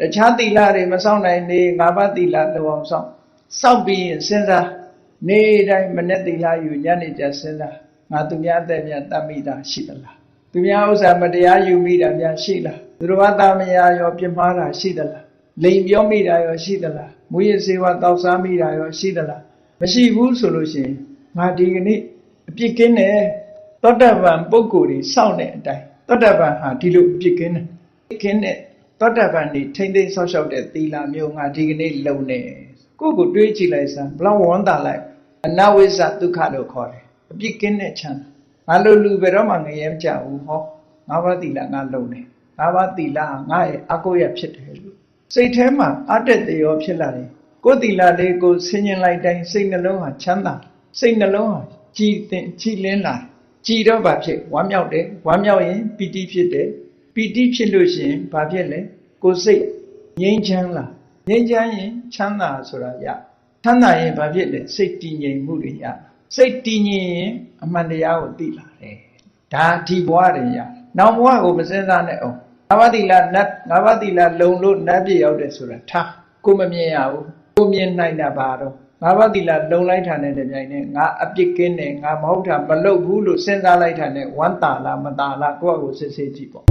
တခြားသီလတွေမစောင့်နိုင်နေငါးပါးသီလလုံအောင်စောင့်စောင့်ပြီးရင်စဉ်းစားနေ့တိုင်းမနေ့သီလယူညနေကျစဉ်းစားငါသူများအသက်များတတ်မိတာရှိသလားသူများဥစ္စာမတရားယူမိတာများရှိလားသူတော်ဘာသားမယားရောပြမှားတာရှိသလားလိန်ပြောမိတာရောရှိသလားမူရစေဝတောက်စားမိတာရောရှိသလားမရှိဘူးဆိုလို့ရှိရင်ငါဒီကနေ့အပြစ်ကင်းတယ်သောတပန်ပုဂ္ဂိုလ်တွေစောင့်တဲ့အတိုင်းသောတပန်ဟာဒီလိုအပြစ်ကင်းတယ်ကင်းတဲ့ သောတပန်နေထိမ့်သိမ်းဆောက်ရှောက်တဲ့သီလမျိုးငါဒီကနေ့လုံနေကိုယ့်ကိုတွေးကြည့်လိုက်စမ်းဘလောက်ဝမ်းသာလိုက်အနဝိဇ္ဇဒုက္ခလို့ခေါ်တယ်အပြစ်ကင်းတဲ့ချမ်းသာငါလိုလူဘယ်တော့မှငရဲမကြဘူးဟောငါးပါးသီလငါလုံနေငါးပါးသီလဟာငါရဲ့အကိုရဖြစ်တယ်လို့စိတ်ထဲမှာအတက်တရောဖြစ်လာတယ်ကိုယ်သီလလေးကိုဆင်ញင်လိုက်တိုင်းစိတ်နှလုံးဟာချမ်းသာစိတ်နှလုံးဟာကြည်တင်ကြည်လင်းလာတယ်ကြည်တော့ဘာဖြစ်ဝမ်းမြောက်တယ်ဝမ်းမြောက်ရင်ပီတိဖြစ်တယ် ပီတိဖြစ်လို့ရှိရင်ဘာဖြစ်လဲကိုယ်စိတ်ငြိမ်းချမ်းလာငြိမ်းချမ်းရင်ချမ်းသာဆိုတာရချမ်းသာရင်ဘာဖြစ်လဲစိတ်တည်ငြိမ်မှုတွေရစိတ်တည်ငြိမ်ရင်အမှန်တရားကိုသိလာတယ်ဒါဒီဘဝတွေရနောက်ဘဝကိုမစင်စားနဲ့အောင်ငါးပါးသီလနတ်ငါးပါးသီလလုံလို့နတ်ပြည့်ရောက်တယ်ဆိုတာထားကိုမမြင်ရဘူးကိုမြင်နိုင်တာပါတော့ငါးပါးသီလလုံလိုက်တာနဲ့တပြိုင်နက်ငါအပြစ်ကင်းတယ်ငါမဟုတ်တာမလုပ်ဘူးလို့စဉ်းစားလိုက်တာနဲ့ဝမ်းသာလားမသာလားကိုယ့်အကိုစစ်ဆေးကြည့်ပေါ့